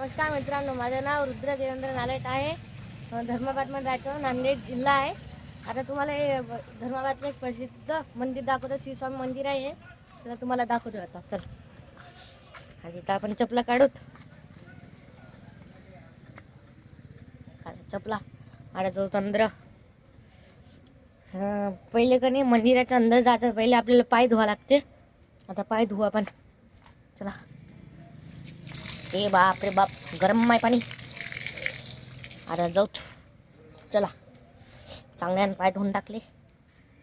नमस्कार मित्रांनो माझं नाव रुद्र देवेंद्र नालेट आहे. धर्माबादमध्ये राहतो नांदेड जिल्हा आहे. आता तुम्हाला हे धर्माबादचं एक प्रसिद्ध मंदिर दाखवतो श्रीस्वामी मंदिर आहे तर त्याला तुम्हाला दाखवतो आता. चल. आणि इथं आपण चपला काढूत. चपला. आणि जो चंद्र पहिले कणी मंदिराच्या अंदर जायचं पहिले आपल्याला पाय धुवा लागते आता पाय धुवा पण. चला. ए बाप रे बाप गरम आहे पाणी. अरे जाऊत चला. चांगल्यानं पाय धुवून टाकले.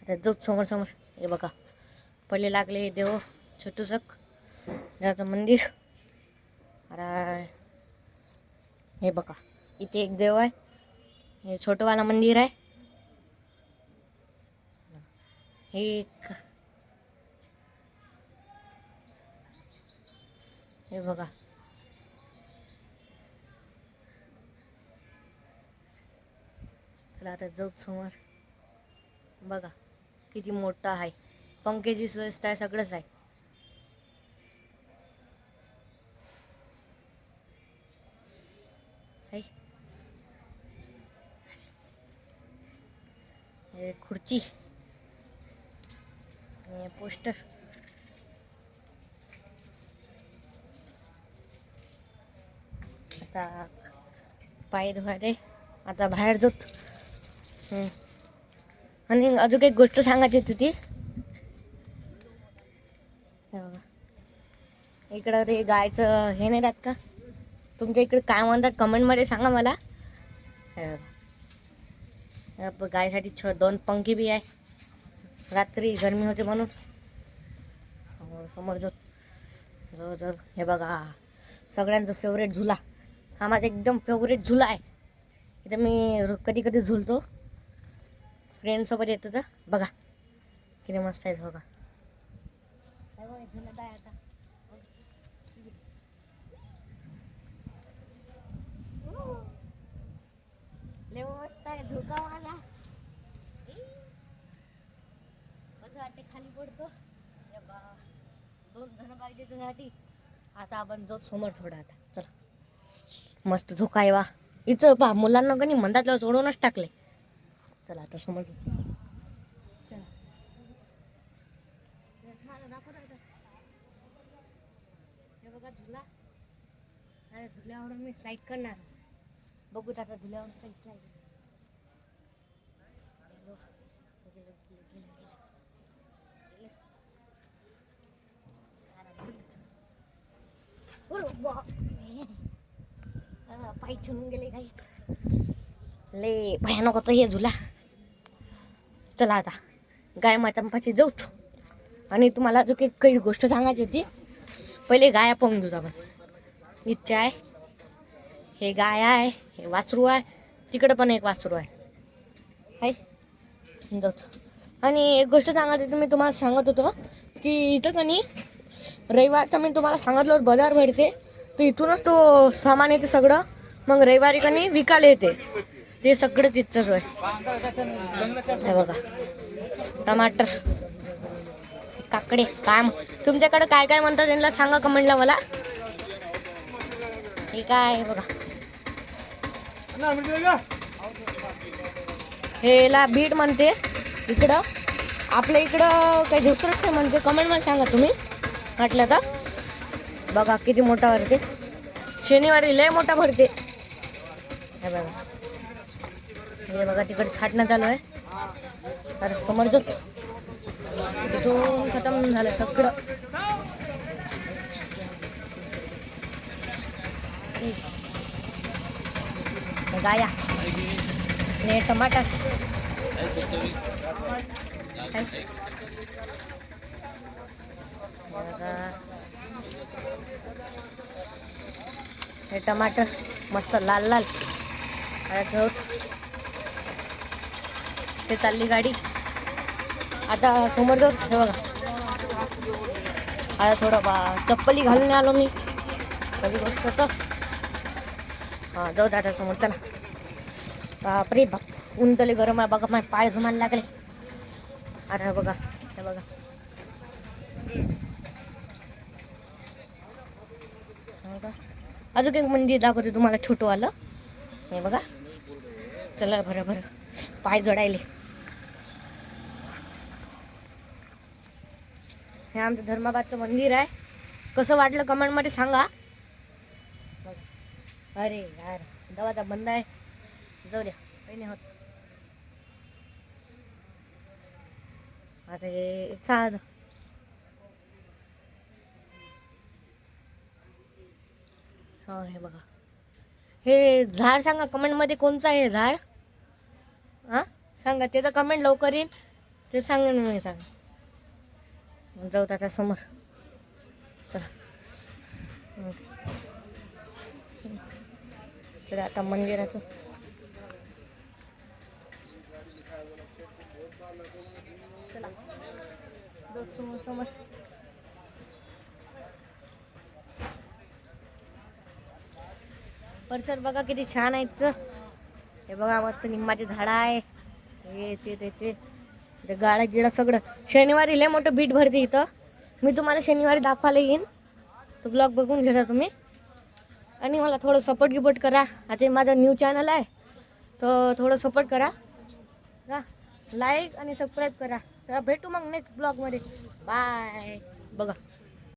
आता जाऊ समोर समोर. हे बघा पहिले लागले देव छोटूसक देवाचं मंदिर. अरे हे बघा इथे एक देव आहे. हे छोटंवाला मंदिर आहे. हे एक. हे बघा चला आता जाऊ समोर. बघा किती मोठा आहे. पंखेची व्यवस्था आहे सगळंच आहे. खुर्ची. आणि पोस्टर. आता पाय धुवायले आता बाहेर जात. आणि अजून एक गोष्ट सांगायची होती इकडं ते गायचं हे नाही राहत का? तुमच्या इकडे काय म्हणतात कमेंटमध्ये सांगा मला. गायसाठी छ दोन पंखी बी आहे. रात्री गरमी होते म्हणून. समोर जो जो जो हे बघा. सगळ्यांचं फेवरेट झुला. हा माझा एकदम फेवरेट झुला आहे. इथं मी कधी कधी झुलतो. फ्रेंडसोबत येतो तर बघा. किती मस्त आहे बघा. आता. लय मस्त आहे. झोका माझा कसं वाटते खाली पडतो. अरे बा. दोन जण पाहिजे त्यासाठी. आता आपण जो समोर थोडा आता. चला. मस्त झोका आहे वा इथं पहा मुलांना कधी म्हणतात सोडूनच टाकले चला आता समोर चला. दाखव हे बघा झुला. आता झुल्यावर मी स्लाईड करणार. बघू आता झुल्यावर काही स्लाईड पाय चिरून गेले काही लय भयानक होतं हे झुला. चला आता. गाय मातांपाशी तो आणि तुम्हाला जो काही काही गोष्ट सांगायची होती. पहिले गाया पाहून देऊ आपण. इच्छा आहे. हे गाय आहे. हे वासरू आहे. तिकडं पण एक वासरू आहे. हाय. जाऊत आणि एक गोष्ट सांगायची होती मी तुम्हाला सांगत होतो की इथं कनी रविवारचं मी तुम्हाला सांगितलं होतं बाजार भरते. तर इथूनच तो सामान येते सगळं. मग रविवारी कणी विकायला येते. ते सगळं तिथच आहे हे बघा. टमाटर. काकडे. काय तुमच्याकडे काय काय म्हणतात त्यांना सांगा कमेंटला मला. हे काय बघा. हेला बीट म्हणते. इकडं. आपल्या इकडं काही दुसरं काय म्हणते? कमेंटमध्ये सांगा तुम्ही. म्हटलं तर. बघा किती मोठा भरते. शनिवारी लय मोठा भरते. हे बघा. हे बघा तिकडे छाटणं चालू आहे. अरे समोर जो तिथून खतम झालं सगळं. गाया. ने टमाटर. हे टमाटर मस्त लाल लाल. आता ठेवत ते चालली गाडी. आता समोर जाऊ. हे बघा. आता थोडं बा चप्पली घालून आलो मी. कधी गोष्ट होतं हां जाऊ दादा समोर चला. बापरे बाप. ऊन तले गरम आहे बघा माझे पाय झुमायला लागले. अरे बघा हे बघा. हो का? अजून एक मंदिर दाखवते तुम्हाला छोटंवालं. हे बघा. चला बरं बरं. पाय जोडायले. हे आमचं धर्माबादचं मंदिर आहे. कसं वाटलं कमेंटमध्ये सांगा. अरे यार दवाचा बंद आहे. जाऊ द्या काही नाही होत. आता हे साध. हो हे बघा. हे झाड सांगा कमेंटमध्ये कोणचं आहे हे झाड? हां? सांगा त्याचं कमेंट लवकर येईल. ते सांगा मी सांगा. जाऊ आता समोर. चला. चला आता मंदिराचं चला. जाऊ समोर समोर. परिसर बघा किती छान आहे हे बघा मस्त निंबाचे झाड आहे. याचे त्याचे ते गाड्या गिडा सगळं. शनिवारी लय मोठं बीट भरते इथं. मी तुम्हाला शनिवारी दाखवायला येईन. तो ब्लॉग बघून घेता तुम्ही. आणि मला थोडं सपोर्ट गिपोर्ट करा. आता माझं माझा न्यू चॅनल आहे. तर थोडं सपोर्ट करा. का लाईक आणि सबस्क्राईब करा. चला भेटू मग नेक्स्ट ब्लॉगमध्ये बाय बघा.